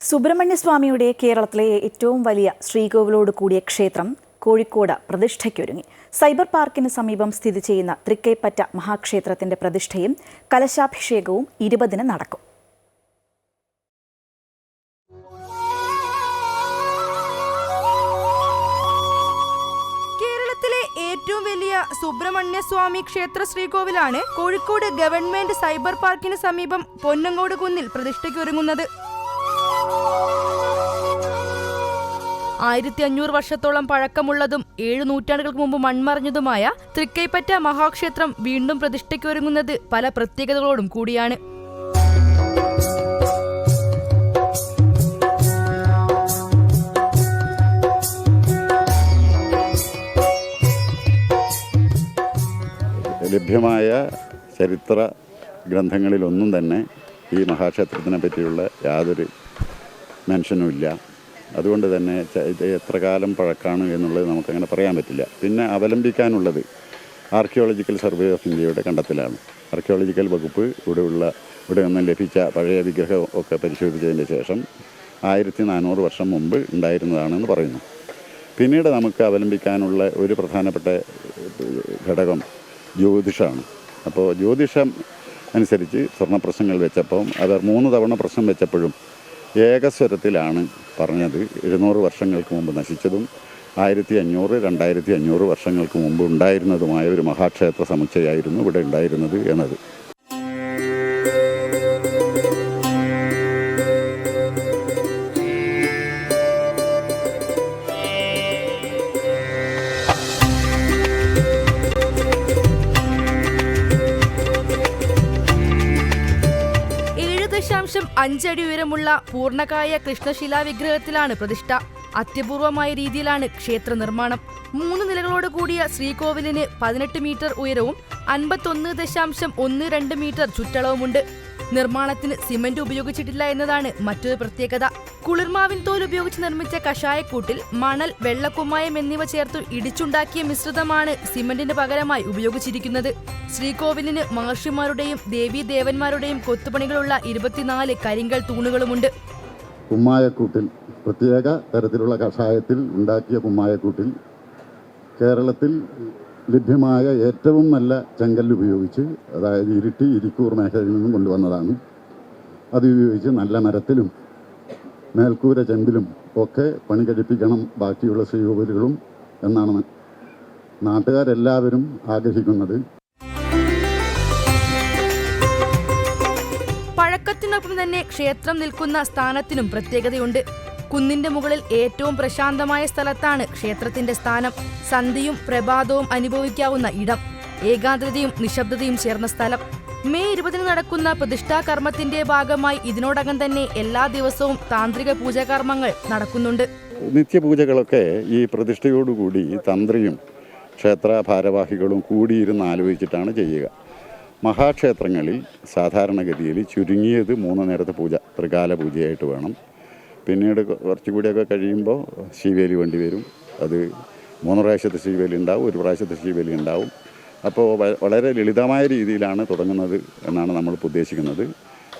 സുബ്രഹ്മണ്യസ്വാമിയുടെ കേരളത്തിലെ ഏറ്റവും വലിയ ശ്രീകോവിലോട് കൂടിയ ക്ഷേത്രം കോഴിക്കോട് പ്രതിഷ്ഠയ്ക്കൊരുങ്ങി. സൈബർ പാർക്കിന് സമീപം സ്ഥിതി ചെയ്യുന്ന തൃക്കൈപ്പറ്റ മഹാക്ഷേത്രത്തിന്റെ പ്രതിഷ്ഠയും കലശാഭിഷേകവും ഇരുപതിന് നടക്കും. കേരളത്തിലെ ഏറ്റവും വലിയ സുബ്രഹ്മണ്യസ്വാമി ക്ഷേത്ര ശ്രീകോവിലാണ് കോഴിക്കോട് ഗവൺമെന്റ് സൈബർ പാർക്കിന് സമീപം പൊന്നങ്ങോട് കുന്നിൽ പ്രതിഷ്ഠയ്ക്കൊരുങ്ങുന്നത്. ആയിരത്തി അഞ്ഞൂറ് വർഷത്തോളം പഴക്കമുള്ളതും ഏഴ് നൂറ്റാണ്ടുകൾക്ക് മുമ്പ് മൺമറഞ്ഞതുമായ തൃക്കൈപ്പറ്റ മഹാക്ഷേത്രം വീണ്ടും പ്രതിഷ്ഠയ്ക്കൊരുങ്ങുന്നത് പല പ്രത്യേകതകളോടും കൂടിയാണ്. ലഭ്യമായ ചരിത്ര ഗ്രന്ഥങ്ങളിലൊന്നും തന്നെ ഈ മഹാക്ഷേത്രത്തിനെ പറ്റിയുള്ള യാതൊരു മെൻഷനുമില്ല അതുകൊണ്ട് തന്നെ ഇത് എത്ര കാലം പഴക്കാണ് എന്നുള്ളത് നമുക്കങ്ങനെ പറയാൻ പറ്റില്ല. പിന്നെ അവലംബിക്കാനുള്ളത് ആർക്കിയോളജിക്കൽ സർവേ ഓഫ് ഇന്ത്യയുടെ കണ്ടെത്തലാണ്. ആർക്കിയോളജിക്കൽ വകുപ്പ് ഇവിടെയുള്ള ഇവിടെ നിന്ന് ലഭിച്ച പഴയ വിഗ്രഹം ഒക്കെ പരിശോധിച്ചതിന് ശേഷം ആയിരത്തി നാനൂറ് വർഷം മുമ്പ് ഉണ്ടായിരുന്നതാണെന്ന് പറയുന്നു. പിന്നീട് നമുക്ക് അവലംബിക്കാനുള്ള ഒരു പ്രധാനപ്പെട്ട ഘടകം ജ്യോതിഷമാണ് അപ്പോൾ ജ്യോതിഷം അനുസരിച്ച് സ്വർണപ്രശ്നങ്ങൾ വെച്ചപ്പം അവർ മൂന്ന് തവണ പ്രശ്നം വെച്ചപ്പോഴും ഏകസ്വരത്തിലാണ് പറഞ്ഞത്. എഴുന്നൂറ് വർഷങ്ങൾക്ക് മുമ്പ് നശിച്ചതും ആയിരത്തി അഞ്ഞൂറ് രണ്ടായിരത്തി അഞ്ഞൂറ് വർഷങ്ങൾക്ക് മുമ്പ് ഉണ്ടായിരുന്നതുമായ ഒരു മഹാക്ഷേത്ര സമുച്ചയമായിരുന്നു ഇവിടെ ഉണ്ടായിരുന്നത് എന്നത്. അഞ്ചടി ഉയരമുള്ള പൂർണകായ കൃഷ്ണശിലാ വിഗ്രഹത്തിലാണ് പ്രതിഷ്ഠ. അത്യപൂർവമായ രീതിയിലാണ് ക്ഷേത്ര നിർമ്മാണം. മൂന്ന് നിലകളോട് കൂടിയ ശ്രീകോവിലിന് പതിനെട്ട് മീറ്റർ ഉയരവും അൻപത്തൊന്ന് ദശാംശം ഒന്ന് രണ്ട് മീറ്റർ ചുറ്റളവുമുണ്ട്. നിർമ്മാണത്തിന് സിമന്റ് ഉപയോഗിച്ചിട്ടില്ല എന്നതാണ് മറ്റൊരു പ്രത്യേകത. കുളിർമാവിൻ തോൽ ഉപയോഗിച്ച് നിർമ്മിച്ച കഷായക്കൂട്ടിൽ മണൽ വെള്ളക്കുമ്മായം എന്നിവ ചേർത്ത് ഇടിച്ചുണ്ടാക്കിയ മിശ്രിതമാണ് സിമന്റിന് പകരമായി ഉപയോഗിച്ചിരിക്കുന്നത്. ശ്രീകോവിലിന് മഹർഷിമാരുടെയും ദേവീദേവന്മാരുടെയും കൊത്തുപണികളുള്ള ഇരുപത്തിനാല് കരിങ്കൽ തൂണുകളുമുണ്ട്. കുമ്മായക്കൂട്ടിൽ പ്രത്യേക തരത്തിലുള്ള കഷായത്തിൽ ഉണ്ടാക്കിയ കുമ്മായക്കൂട്ടിൽ കേരളത്തിൽ ലഭ്യമായ ഏറ്റവും നല്ല ചെങ്കല്ല് ഉപയോഗിച്ച് അതായത് ഇരുട്ടി ഇരിക്കൂർ മേഖലയിൽ നിന്നും കൊണ്ടുവന്നതാണ്. അത് ഉപയോഗിച്ച് നല്ല മരത്തിലും മേൽക്കൂര ചെമ്പിലും ഒക്കെ പണി കഴിപ്പിക്കണം ബാക്കിയുള്ള ശ്രീകോവിലുകളും എന്നാണ് നാട്ടുകാരെല്ലാവരും ആഗ്രഹിക്കുന്നത്. പഴക്കത്തിനൊപ്പം തന്നെ ക്ഷേത്രം നിൽക്കുന്ന സ്ഥാനത്തിനും പ്രത്യേകതയുണ്ട്. കുന്നിന്റെ മുകളിൽ ഏറ്റവും പ്രശാന്തമായ സ്ഥലത്താണ് ക്ഷേത്രത്തിന്റെ സ്ഥാനം. സന്ധ്യയും പ്രഭാതവും അനുഭവിക്കാവുന്ന ഇടം. ഏകാഗ്രതയും നിശബ്ദതയും ചേർന്ന സ്ഥലം. മെയ് ഇരുപതിന് നടക്കുന്ന പ്രതിഷ്ഠാ കർമ്മത്തിന്റെ ഭാഗമായി ഇതിനോടകം തന്നെ എല്ലാ ദിവസവും താന്ത്രിക പൂജാകർമ്മങ്ങൾ നടക്കുന്നുണ്ട്. നിത്യപൂജകളൊക്കെ ഈ പ്രതിഷ്ഠയോടുകൂടി തന്ത്രിയും ക്ഷേത്ര ഭാരവാഹികളും കൂടിയിരുന്ന് ആലോചിച്ചിട്ടാണ് ചെയ്യുക. മഹാക്ഷേത്രങ്ങളിൽ സാധാരണഗതിയിൽ ചുരുങ്ങിയത് മൂന്ന് നേരത്തെ പൂജ ത്രികാല പൂജയായിട്ട് വേണം. പിന്നീട് കുറച്ചുകൂടിയൊക്കെ കഴിയുമ്പോൾ ശിവേലി വണ്ടി വരും. അത് മൂന്ന് പ്രാവശ്യത്തെ ശിവേലി ഉണ്ടാവും ഒരു പ്രാവശ്യത്തെ ശിവേലി ഉണ്ടാവും. അപ്പോൾ വളരെ ലളിതമായ രീതിയിലാണ് തുടങ്ങുന്നത് എന്നാണ് നമ്മൾ ഉദ്ദേശിക്കുന്നത്.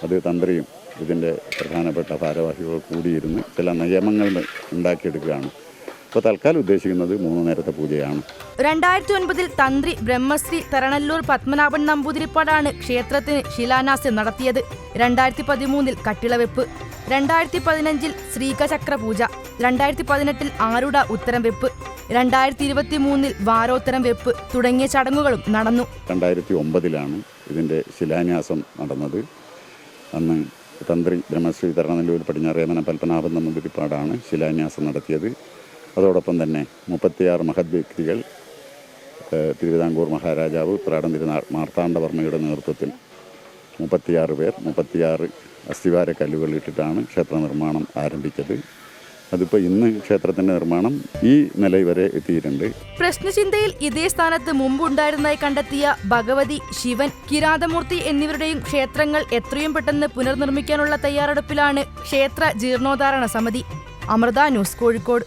അത് തന്ത്രിയും ഇതിന്റെ പ്രധാനപ്പെട്ട ഭാരവാഹികൾ കൂടിയിരുന്ന് ചില നിയമങ്ങൾ ഉണ്ടാക്കിയെടുക്കുകയാണ്. ഇപ്പോൾ തൽക്കാലം ഉദ്ദേശിക്കുന്നത് മൂന്ന് നേരത്തെ പൂജയാണ്. രണ്ടായിരത്തി ഒൻപതിൽ തന്ത്രി ബ്രഹ്മശ്രീ തരണല്ലൂർ പത്മനാഭൻ നമ്പൂതിരിപ്പാടാണ് ക്ഷേത്രത്തിന് ശിലാന്യാസം നടത്തിയത്. രണ്ടായിരത്തി പതിമൂന്നിൽ കട്ടിളവെപ്പ്. രണ്ടായിരത്തി പതിനഞ്ചിൽ ശ്രീകചക്ര പൂജ രണ്ടായിരത്തി പതിനെട്ടിൽ ആരുട ഉത്തരം വെപ്പ് രണ്ടായിരത്തി ഇരുപത്തി മൂന്നിൽ വാരോത്തരം വെപ്പ് തുടങ്ങിയ ചടങ്ങുകളും നടന്നു. രണ്ടായിരത്തി ഒമ്പതിലാണ് ഇതിന്റെ ശിലാന്യാസം നടന്നത്. അന്ന് തന്ത്രി ബ്രഹ്മശ്രീ തരണല്ലൂർ പടിഞ്ഞാറേമന പത്മനാഭൻ നമ്പൂതിരിപ്പാടാണ് ശിലാന്യാസം നടത്തിയത്. അതോടൊപ്പം തന്നെ മുപ്പത്തിയാറ് മഹത് വ്യക്തികൾ തിരുവിതാംകൂർ മഹാരാജാവ് ഉത്രാടം തിരുനാൾ മാർത്താണ്ഡവർമ്മയുടെ നേതൃത്വത്തിൽ മുപ്പത്തിയാറ് പേർ മുപ്പത്തിയാറ് അസ്ഥിവാര കല്ലുകൾ ഇട്ടിട്ടാണ് ക്ഷേത്ര നിർമ്മാണം ആരംഭിച്ചത്. അതിപ്പോൾ ഇന്ന് ക്ഷേത്രത്തിന്റെ നിർമ്മാണം ഈ നില വരെ എത്തിയിട്ടുണ്ട്. പ്രശ്നചിന്തയിൽ ഇതേ സ്ഥാനത്ത് മുമ്പുണ്ടായിരുന്നതായി കണ്ടെത്തിയ ഭഗവതി ശിവൻ കിരാതമൂർത്തി എന്നിവരുടെയും ക്ഷേത്രങ്ങൾ എത്രയും പെട്ടെന്ന് പുനർനിർമ്മിക്കാനുള്ള തയ്യാറെടുപ്പിലാണ് ക്ഷേത്ര ജീർണോദ്ധാരണ സമിതി. അമൃത ന്യൂസ് കോഴിക്കോട്.